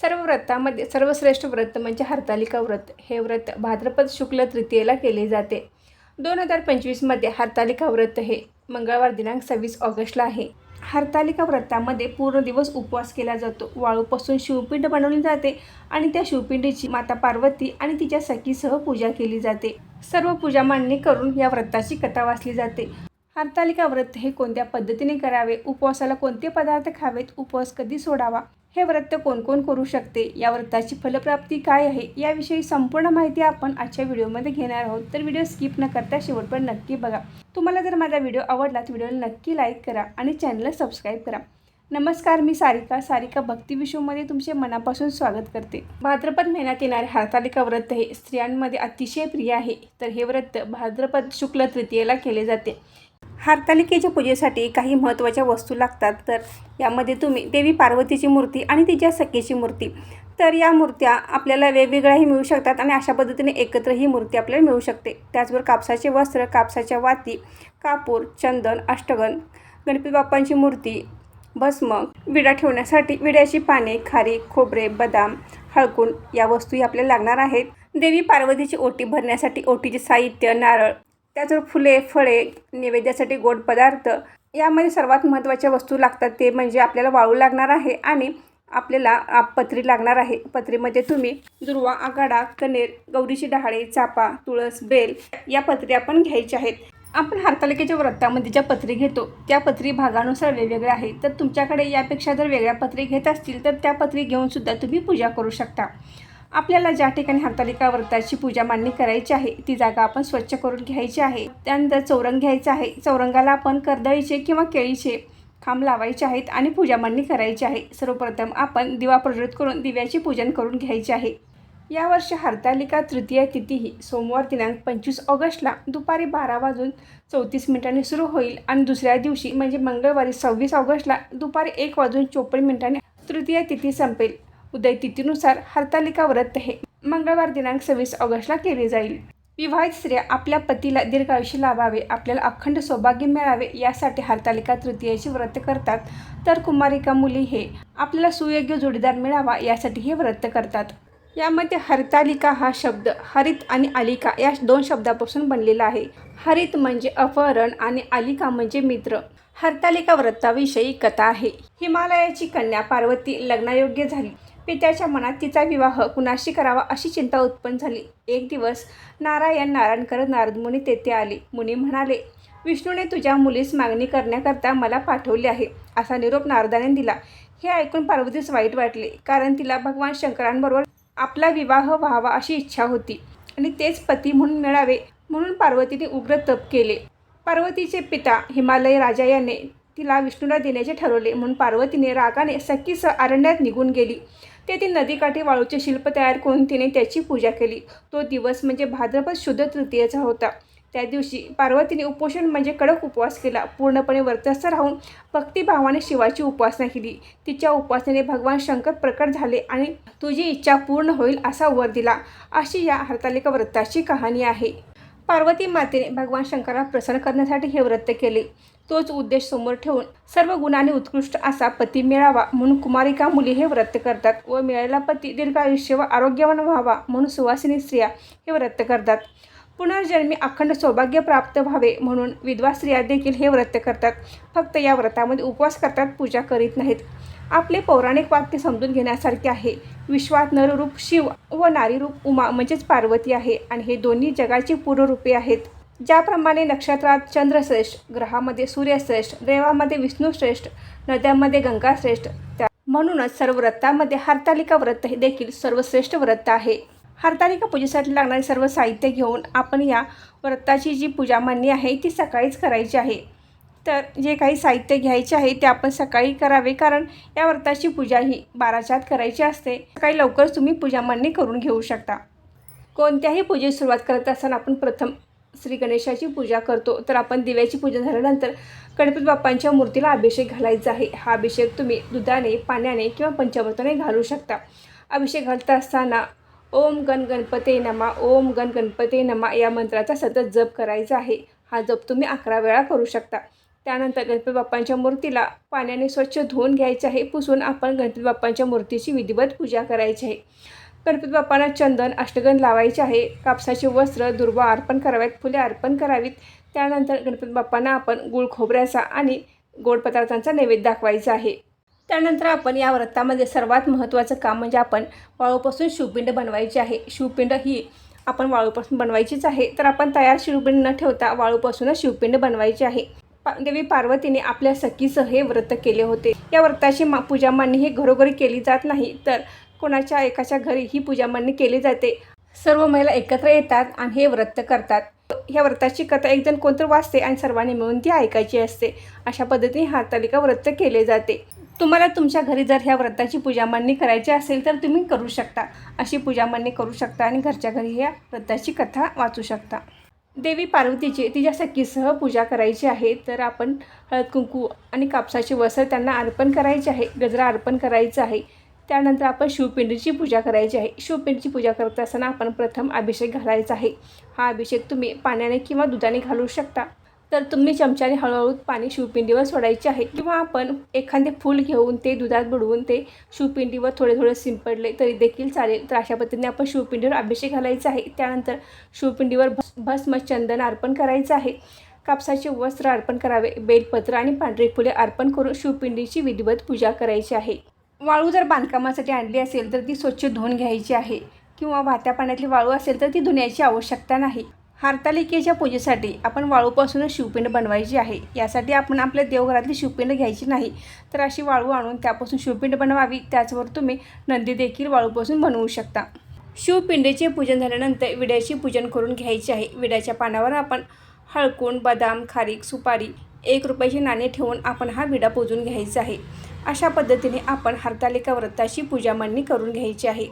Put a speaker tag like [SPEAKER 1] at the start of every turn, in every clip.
[SPEAKER 1] सर्व व्रतामध्ये सर्वश्रेष्ठ व्रत म्हणजे हरतालिका व्रत. हे व्रत भाद्रपद शुक्ल तृतीयेला केले जाते. दोन हजार पंचवीसमध्ये हरतालिका व्रत हे मंगळवार दिनांक सव्वीस ऑगस्टला आहे. हरतालिका व्रतामध्ये पूर्ण दिवस उपवास केला जातो. वाळूपासून शिवपिंड बनवली जाते आणि त्या शिवपिंडीची माता पार्वती आणि तिच्या सखीसह पूजा केली जाते. सर्व पूजा मांडणी करून या व्रताची कथा वाचली जाते. हरतालिका व्रत हे कोणत्या पद्धतीने करावे? उपवासाला कोणते पदार्थ खावेत? उपवास कधी सोडावा? हे व्रत कोणकोण करू शकते? या व्रताची फलप्राप्ती काय आहे? याविषयी संपूर्ण माहिती आपण आजच्या व्हिडिओमध्ये घेणार आहोत. तर व्हिडिओ स्किप न करता शेवटपर्यंत नक्की बघा. तुम्हाला जर माझा व्हिडिओ आवडला तर व्हिडिओला नक्की लाईक करा आणि चॅनलला सबस्क्राईब करा. नमस्कार मी सारिका. सारिका भक्ती विश्वमध्ये तुमचे मनापासून स्वागत करते. भाद्रपद महिन्यात येणारे हरतालिका व्रत हे स्त्रियांमध्ये अतिशय प्रिय आहे. तर हे व्रत भाद्रपद शुक्ल तृतीयेला केले जाते. हरतालिकेच्या पूजेसाठी काही महत्त्वाच्या वस्तू लागतात तर यामध्ये तुम्ही देवी पार्वतीची मूर्ती आणि तिच्या सखीची मूर्ती. तर या मूर्त्या आपल्याला वेगवेगळ्याही मिळू शकतात आणि अशा पद्धतीने एकत्र ही मूर्ती आपल्याला मिळू शकते. त्याचबरोबर कापसाचे वस्त्र कापसाच्या वाती कापूर चंदन अष्टगन गणपती बाप्पांची मूर्ती भस्म विडा ठेवण्यासाठी विड्याची पाने खारी खोबरे बदाम हळकुंड या वस्तूही आपल्याला लागणार आहेत. देवी पार्वतीची ओटी भरण्यासाठी ओटीचे साहित्य नारळ त्याचबरोबर फुले फळे नैवेद्यासाठी गोड पदार्थ यामध्ये सर्वात महत्त्वाच्या वस्तू लागतात ते म्हणजे आपल्याला वाळू लागणार आहे आणि आपल्याला पत्री लागणार आहे. पत्रीमध्ये तुम्ही दुर्वा आगाडा कनेर गौरीची डहाळे चापा तुळस बेल या पत्री आपण घ्यायच्या आहेत. आपण हरतालिकेच्या व्रतामध्ये ज्या पत्री घेतो त्या पत्री भागानुसार वेगवेगळ्या आहेत. तर तुमच्याकडे यापेक्षा जर वेगळ्या पत्री घेत असतील तर त्या पत्री घेऊनसुद्धा तुम्ही पूजा करू शकता. आपल्याला ज्या ठिकाणी हरतालिका व्रताची पूजा मांडणी करायची आहे ती जागा आपण स्वच्छ करून घ्यायची आहे. त्यानंतर चौरंग घ्यायचा आहे. चौरंगाला आपण कर्दळीचे किंवा केळीचे खांब लावायचे आहेत आणि पूजा मांडणी करायची आहे. सर्वप्रथम आपण दिवा प्रज्वलित करून दिव्याचे पूजन करून घ्यायचे आहे. यावर्षी हरतालिका तृतीय तिथी ही सोमवार दिनांक पंचवीस ऑगस्टला दुपारी बारा वाजून चौतीस मिनिटांनी सुरू होईल आणि दुसऱ्या दिवशी म्हणजे मंगळवारी सव्वीस ऑगस्टला दुपारी एक वाजून चोपन्न मिनिटांनी तृतीय तिथी संपेल. उदय तिथीनुसार हरतालिका व्रत हे मंगळवार दिनांक सव्वीस ऑगस्टला केले जाईल. विवाहित स्त्रिया आपल्या पतीला दीर्घायुष्य लाभावे आपल्याला अखंड सौभाग्य मिळावे यासाठी हरतालिका तृतीयाचे व्रत करतात. तर कुमारिका मुली हे आपल्याला सुयोग्य जोडीदार मिळावा यासाठी हे व्रत करतात. यामध्ये हरतालिका हा शब्द हरित आणि आलिका या दोन शब्दापासून बनलेला आहे. हरित म्हणजे अपहरण आणि आलिका म्हणजे मित्र. हरतालिका व्रताविषयी कथा आहे. हिमालयाची कन्या पार्वती लग्नायोग्य झाली. पित्याच्या मनात तिचा विवाह कुणाशी करावा अशी चिंता उत्पन्न झाली. एक दिवस नारायण नारायण करत नारदमुनी तेथे आले. मुनी म्हणाले विष्णूने तुझ्या मुलीस मागणी करण्याकरता मला पाठवले आहे असा निरोप नारदाने दिला. हे ऐकून पार्वतीस वाईट वाटले कारण तिला भगवान शंकरांबरोबर आपला विवाह व्हावा अशी इच्छा होती आणि तेच पती म्हणून मिळावे म्हणून पार्वतीने उग्र तप केले. पार्वतीचे पिता हिमालय राजा याने तिला विष्णूला देण्याचे ठरवले म्हणून पार्वतीने रागाने सखीसह अरण्यात निघून गेली. तेथे नदीकाठी वाळूचे शिल्प तयार करून तिने त्याची पूजा केली. तो दिवस म्हणजे भाद्रपद शुद्ध तृतीयेचा होता. त्या दिवशी पार्वतीने उपोषण म्हणजे कडक उपवास केला. पूर्णपणे वर्तस्थ राहून भक्तिभावाने शिवाची उपासना केली. तिच्या उपासनेने भगवान शंकर प्रकट झाले आणि तुझी इच्छा पूर्ण होईल असा वर दिला. अशी या हरतालिका व्रताची कहाणी आहे. पार्वती मातेने भगवान शंकराला प्रसन्न करण्यासाठी हे व्रत केले. तोच उद्देश समोर ठेवून सर्व गुणांनी उत्कृष्ट असा पती मिळावा म्हणून कुमारिका मुली हे व्रत करतात व मिळालेला पती दीर्घायुष्य व आरोग्यवान व्हावा म्हणून सुवासिनी स्त्रिया हे व्रत करतात. पुनर्जन्मी अखंड सौभाग्य प्राप्त व्हावे म्हणून विधवा स्त्रिया देखील हे व्रत करतात. फक्त या व्रतामध्ये उपवास करतात पूजा करीत नाहीत. आपले पौराणिक वाक्य समजून घेण्यासारखे आहे. विश्वात नररूप शिव व नारीरूप उमा म्हणजेच पार्वती आहे आणि हे दोन्ही जगाची पूर्वरूपे आहेत. ज्याप्रमाणे नक्षत्रात चंद्रश्रेष्ठ ग्रहामध्ये सूर्यश्रेष्ठ देवामध्ये विष्णूश्रेष्ठ नद्यांमध्ये गंगाश्रेष्ठ त्या म्हणूनच सर्व व्रतामध्ये हरतालिका व्रत हे देखील सर्वश्रेष्ठ व्रत आहे. हरतालिका पूजेसाठी लागणारे सर्व साहित्य घेऊन आपण या व्रताची जी पूजा मांडणी आहे ती सकाळीच करायची आहे. तर जे काही साहित्य घ्यायचे आहे ते आपण सकाळी करावे कारण या व्रताची पूजा ही बाराच्यात करायची असते. सकाळी लवकरच तुम्ही पूजा मांडणी करून घेऊ शकता. कोणत्याही पूजेची सुरुवात करत असताना आपण प्रथम श्री गणेशाची पूजा करतो तर आपण दिव्याची पूजा झाल्यानंतर गणपती बाप्पांच्या मूर्तीला अभिषेक घालायचा आहे. हा अभिषेक तुम्ही दुधाने पाण्याने किंवा पंचामृताने घालू शकता. अभिषेक घालता असताना ओम गण गणपते नमा ओम गण गणपते नमा या मंत्राचा सतत जप करायचा आहे. हा जप तुम्ही अकरा वेळा करू शकता. त्यानंतर गणपती बाप्पांच्या मूर्तीला पाण्याने स्वच्छ धुवून घ्यायचे आहे. पुसून आपण गणपती बाप्पांच्या मूर्तीची विधिवत पूजा करायची आहे. गणपती बाप्पांना चंदन अष्टगंध लावायचे आहे. कापसाचे वस्त्र दुर्वा अर्पण करावेत फुले अर्पण करावीत. त्यानंतर गणपती बाप्पांना आपण गुळ खोबऱ्याचा आणि गोड पदार्थांचा नैवेद्य दाखवायचा आहे. त्यानंतर आपण या व्रतामध्ये सर्वात महत्त्वाचं काम म्हणजे आपण वाळूपासून शिवपिंड बनवायची आहे. शिवपिंड ही आपण वाळूपासून बनवायचीच आहे. तर आपण तयार शिवपिंड न ठेवता वाळूपासूनच शिवपिंड बनवायची आहे. पा देवी पार्वतीने आपल्या सखीसह हे व्रत केले होते. या व्रताची मा पूजा मांडणी हे घरोघरी केली जात नाही. तर कोणाच्या एकाच्या घरी ही पूजा मांडणी केली जाते. सर्व महिला एकत्र येतात आणि हे व्रत करतात. ह्या व्रताची कथा एकजण कोणतं वाचते आणि सर्वांनी मिळून ती ऐकायची असते. अशा पद्धतीने हारतालिका व्रत केले जाते. तुम्हाला तुमच्या घरी जर ह्या व्रताची पूजा मांडणी करायची असेल तर तुम्ही करू शकता. अशी पूजा मांडणी करू शकता आणि घरच्या घरी ह्या व्रताची कथा वाचू शकता. देवी पार्वतीची तिच्या सखीसह पूजा करायची आहे. तर आपण हळद कुंकू आणि कापसाचे वस्त्र त्यांना अर्पण करायचे आहे. गजरा अर्पण करायचं आहे. त्यानंतर आपण शिवपिंडीची पूजा करायची आहे. शिवपिंडीची पूजा करत असताना आपण प्रथम अभिषेक घालायचा आहे. हा अभिषेक तुम्ही पाण्याने किंवा दुधाने घालू शकता. तर तुम्ही चमच्याने हळूहळू पाणी शिवपिंडीवर सोडायचे आहे. किंवा आपण एखादे फूल घेऊन ते दुधात बुडवून ते शिवपिंडीवर थोडे थोडे शिंपडले तरी देखील चालेल. तर अशा पद्धतीने आपण शिवपिंडीवर अभिषेक घालायचा आहे. त्यानंतर शिवपिंडीवर भस भस्म चंदन अर्पण करायचं आहे. कापसाचे वस्त्र अर्पण करावे. बेलपत्र आणि पांढरी फुले अर्पण करून शिवपिंडीची विधिवत पूजा करायची आहे. वाळू जर बांधकामासाठी आणली असेल तर ती स्वच्छ धुवून घ्यायची आहे. किंवा वाहत्या पाण्यातली वाळू असेल तर ती धुण्याची आवश्यकता नाही. हारतालिकेच्या पूजेसाठी आपण वाळूपासूनच शिवपिंड बनवायची आहे. यासाठी आपण आपल्या देवघरातली शिवपिंड घ्यायची नाही. तर अशी वाळू आणून त्यापासून शिवपिंड बनवावी. त्याचवर तुम्ही नंदी देखील वाळूपासून बनवू शकता. शिवपिंडीचे पूजन झाल्यानंतर विड्याची पूजन करून घ्यायचे आहे. विड्याच्या पानावर आपण हळकूण बदाम खारीक सुपारी एक रुपयाचे नाणे ठेवून आपण हा विडा पूजून घ्यायचा आहे. अशा पद्धतीने आपण हरतालिका व्रताची पूजा मांडणी करून घ्यायची आहे.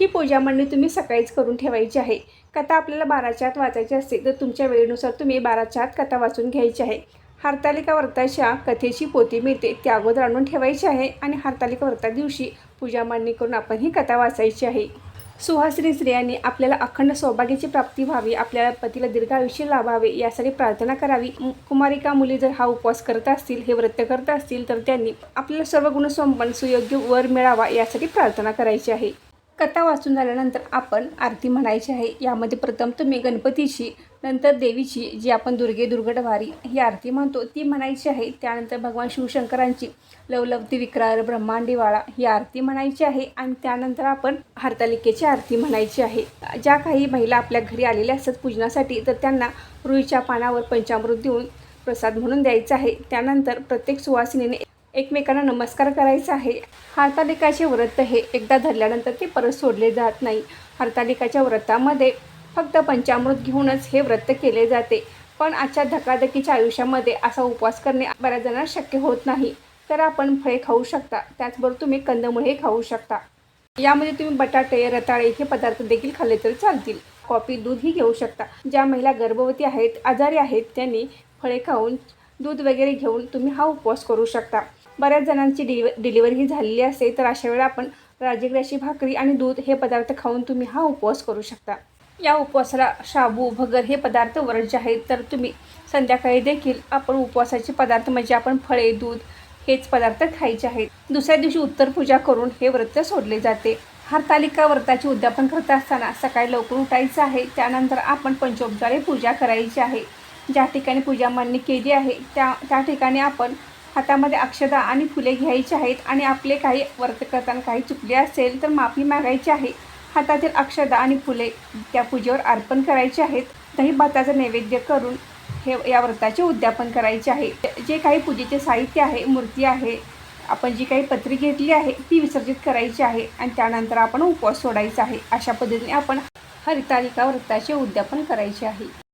[SPEAKER 1] ही पूजा मांडणी तुम्ही सकाळीच करून ठेवायची आहे. कथा आपल्याला बाराच्या आत वाचायची असते तर तुमच्या वेळेनुसार तुम्ही बाराच्या आत कथा वाचून घ्यायची आहे. हरतालिका व्रताच्या कथेची पोती मिळते त्या अगोदर आणून ठेवायची आहे आणि हरतालिका व्रता दिवशी पूजा मांडणी करून आपण ही कथा वाचायची आहे. सुहासिनी स्त्रियांनी आपल्याला अखंड सौभाग्याची प्राप्ती व्हावी आपल्याला पतीला दीर्घ आयुष्य लाभावे यासाठी प्रार्थना करावी. कुमारिका मुली जर हा उपवास करत असतील हे व्रत करत असतील तर त्यांनी आपल्याला सर्व गुणसंपन्न सुयोग्य वर मिळावा यासाठी प्रार्थना करायची आहे. कथा वाचून झाल्यानंतर आपण आरती म्हणायची आहे. यामध्ये प्रथम तुम्ही गणपतीची नंतर देवीची जी आपण दुर्गे दुर्गटवारी ही आरती म्हणतो ती म्हणायची आहे. त्यानंतर भगवान शिवशंकरांची लवलवती विक्रार ब्रह्मांडी वाळा ही आरती म्हणायची आहे आणि त्यानंतर आपण हरतालिकेची आरती म्हणायची आहे. ज्या काही महिला आपल्या घरी आलेल्या असतात पूजनासाठी तर त्यांना रुईच्या पानावर पंचामृत देऊन प्रसाद म्हणून द्यायचा आहे. त्यानंतर प्रत्येक सुवासिनीने एकमेकांना नमस्कार करायचा आहे. हरतालिकाचे व्रत हे एकदा धरल्यानंतर ते परत सोडले जात नाही. हरतालिकाच्या व्रतामध्ये फक्त पंचामृत घेऊनच हे व्रत केले जाते. पण आजच्या धकाधकीच्या आयुष्यामध्ये असा उपवास करणे बऱ्याच जणांना शक्य होत नाही. तर आपण फळे खाऊ शकता. त्याचबरोबर तुम्ही कंदमुळे खाऊ शकता. यामध्ये तुम्ही बटाटे रताळे हे पदार्थ देखील खाल्ले तरी चालतील. कॉफी दूधही घेऊ शकता. ज्या महिला गर्भवती आहेत आजारी आहेत त्यांनी फळे खाऊन दूध वगैरे घेऊन तुम्ही हा उपवास करू शकता. बऱ्याच जणांची डिलिव डिलिव्हरी झालेली असते. तर अशा वेळा आपण राजगिराची भाकरी आणि दूध हे पदार्थ खाऊन तुम्ही हा उपवास करू शकता. या उपवासाला शाबू भगर हे पदार्थ वर्ज्य आहेत. तर तुम्ही संध्याकाळी देखील आपण उपवासाचे पदार्थ म्हणजे आपण फळे दूध हेच पदार्थ खायचे आहेत. दुसऱ्या दिवशी उत्तर पूजा करून हे व्रत सोडले जाते. हरतालिका व्रताचे उद्यापन करत असताना सकाळी लवकर उठायचं आहे. त्यानंतर आपण पंचोपचारे पूजा करायची आहे. ज्या ठिकाणी पूजा मांडणी केली आहे त्या त्या ठिकाणी आपण हातामध्ये अक्षदा आणि फुले घ्यायची आहेत. आणि आपले काही व्रत करताना काही चुकले असेल तर माफी मागायची आहे. हातातील अक्षदा आणि फुले त्या पूजेवर अर्पण करायचे आहेत. दही भाताचं नैवेद्य करून हे या व्रताचे उद्यापन करायचे आहे. जे काही पूजेचे साहित्य आहे मूर्ती आहे आपण जी काही पत्री घेतली आहे ती विसर्जित करायची आहे आणि त्यानंतर आपण उपवास सोडायचा आहे. अशा पद्धतीने आपण हरितालिका व्रताचे उद्यापन करायचे आहे.